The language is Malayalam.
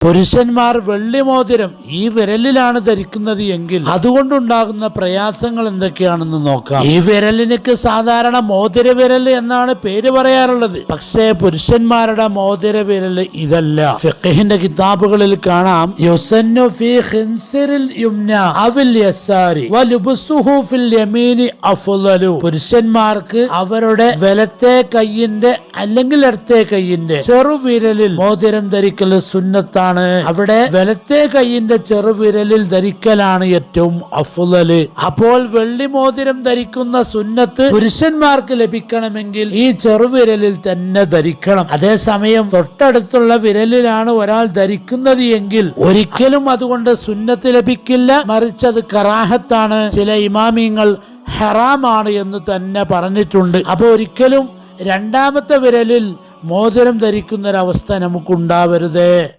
പുരുഷന്മാർ വെള്ളി മോതിരം ഈ വിരലിലാണ് ധരിക്കുന്നത് എങ്കിൽ അതുകൊണ്ടുണ്ടാകുന്ന പ്രയാസങ്ങൾ എന്തൊക്കെയാണെന്ന് നോക്കാം. ഈ വിരലിനൊക്കെ സാധാരണ മോതിര വിരൽ എന്നാണ് പേര് പറയാറുള്ളത്. പക്ഷേ പുരുഷന്മാരുടെ മോതിര വിരൽ ഇതല്ല. ഫിഖഹിന്റെ കിതാബുകളിൽ കാണാം യുസന്നു ഫീ ഖിൻസിറിൽ യുംന അവിൽ യസാരി ഫിൽ യമീനി അഫ്ളലു പുരുഷന്മാർക്ക് അവരുടെ വലത്തെ കയ്യിന്റെ അല്ലെങ്കിൽ ഇടത്തെ കയ്യിന്റെ ചെറുവിരലിൽ മോതിരം ധരിക്കൽ സുന്നത്താണ്. അവിടെ വലത്തെ കൈയിന്റെ ചെറുവിരലിൽ ധരിക്കലാണ് ഏറ്റവും അഫുലല്. അപ്പോൾ വെള്ളി മോതിരം ധരിക്കുന്ന സുന്നത്ത് പുരുഷന്മാർക്ക് ലഭിക്കണമെങ്കിൽ ഈ ചെറുവിരലിൽ തന്നെ ധരിക്കണം. അതേസമയം തൊട്ടടുത്തുള്ള വിരലിലാണ് ഒരാൾ ധരിക്കുന്നത് എങ്കിൽ ഒരിക്കലും അതുകൊണ്ട് സുന്നത്ത് ലഭിക്കില്ല. മറിച്ച് അത് കറാഹത്താണ്. ചില ഇമാമിങ്ങൾ ഹറാമാണ് എന്ന് തന്നെ പറഞ്ഞിട്ടുണ്ട്. അപ്പോൾ ഒരിക്കലും രണ്ടാമത്തെ വിരലിൽ മോതിരം ധരിക്കുന്നൊരവസ്ഥ നമുക്കുണ്ടാവരുതേ.